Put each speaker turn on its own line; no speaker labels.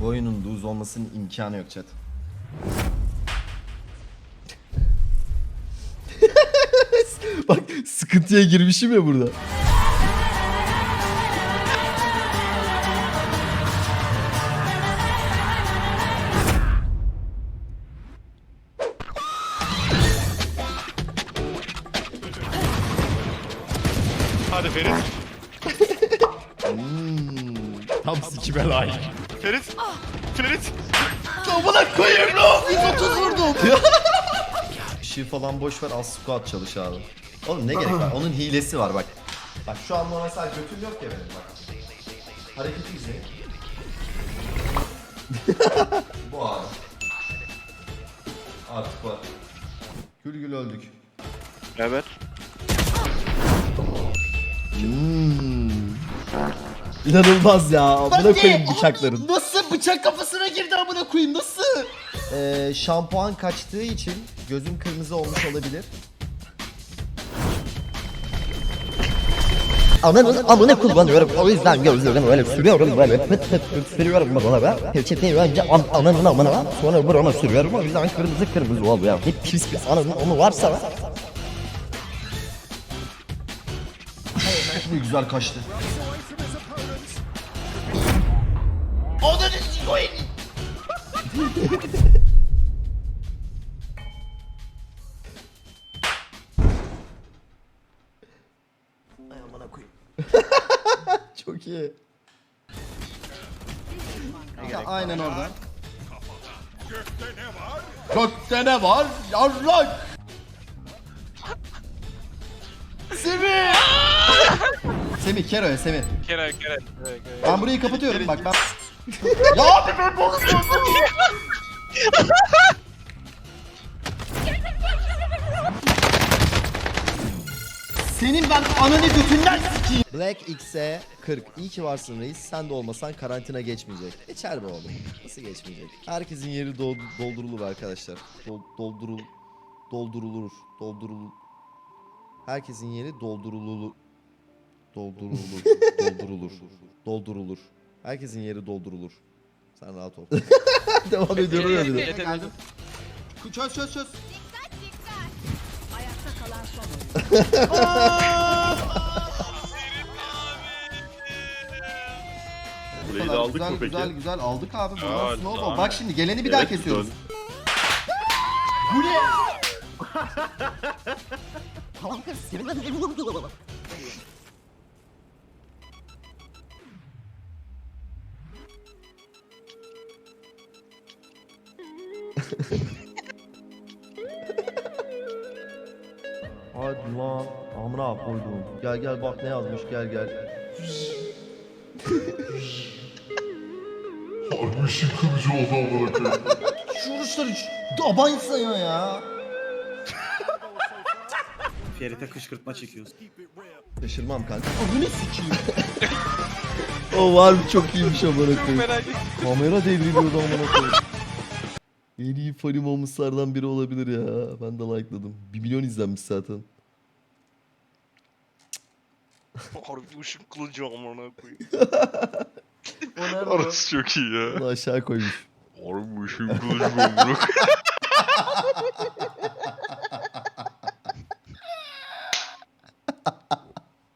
Bu oyunun lose olmasının imkanı yok chat. Bak sıkıntıya girmişim ya burada.
Hadi Ferit.
Hmm, tam sikime layık.
Ferit. Ferit.
Amına koyayım lan! 130 vurdum. Işığı falan boş ver al squat çalış abi. Oğlum ne gerek var? Onun hilesi var bak. Bak şu an mesela götüm yok ya benim bak. Hareketi izleyin. Bu abi. Artık var. Gül gül öldük.
Evet.
Hmm. İnanılmaz ya. Amına koyayım bıçakların.
Nasıl bıçak kafasına girdi amına koyayım nasıl?
Ee, şampuan kaçtığı için gözüm kırmızı olmuş olabilir.
Ananın amına kullanıyorum. O yüzden gözlerimi böyle sürüyorum böyle pıt pıt pıt sürüyorum bana be. Peçeteyi önce an, ananın amına sonra burama sürüyorum. O yüzden kırmızı kırmızı oluyor. Hep pis pis ananın onu varsa be.
Ne güzel kaçtı.
Ananı koyayım.
Çok iyi.
Ya, aynen orada. Gökte ne var? Yarrak. Semih. Semih Kero'ya Semih.
Kere. kere.
Ben burayı kapatıyorum bak ben. Ya abi ben bozuyorum. Senin ben ananı götünden sikeyim.
Black X'e 40. İyi ki varsın reis. Sen de olmasan karantina geçmeyecek. Geçer be oğlum. Nasıl geçmeyecek? Herkesin yeri dol- doldurulur arkadaşlar. Dol- doldurul doldurulur. Doldurul Herkesin yeri doldurulur. Doldurulur. doldurulur. Doldurulur. Herkesin yeri doldurulur. Sen rahat ol. Devam ediyorum ya bir de.
Geldim. Çöz çöz çöz.
Ayakta kalan son
Burayı da aldık
güzel,
mı peki?
Güzel güzel aldık abi. Buradan
Aa,
snowball.
tamam.
Bak şimdi geleni bir daha
Evet,
kesiyoruz. Bu ne?
Hadi lan. Amına koydum. Gel gel bak ne yazmış gel gel.
Şu vuruşları abansın ya ya.
Ferit'e kışkırtma çekiyoruz.
Şaşırmam kanka.
Ananı sikeyim.
O var çok iyiymiş amına koyayım. Kamera devriliyordu amına koyayım. En iyi funny moments'lardan biri olabilir ya. Ben de like'ladım. 1 milyon izlenmiş zaten.
Harbi ışın kılıcı amına koyayım.
O nerede o?
Orası çok iyi ya.
Onu aşağı koymuş.
Harbi ışın kılıcı amına koyayım.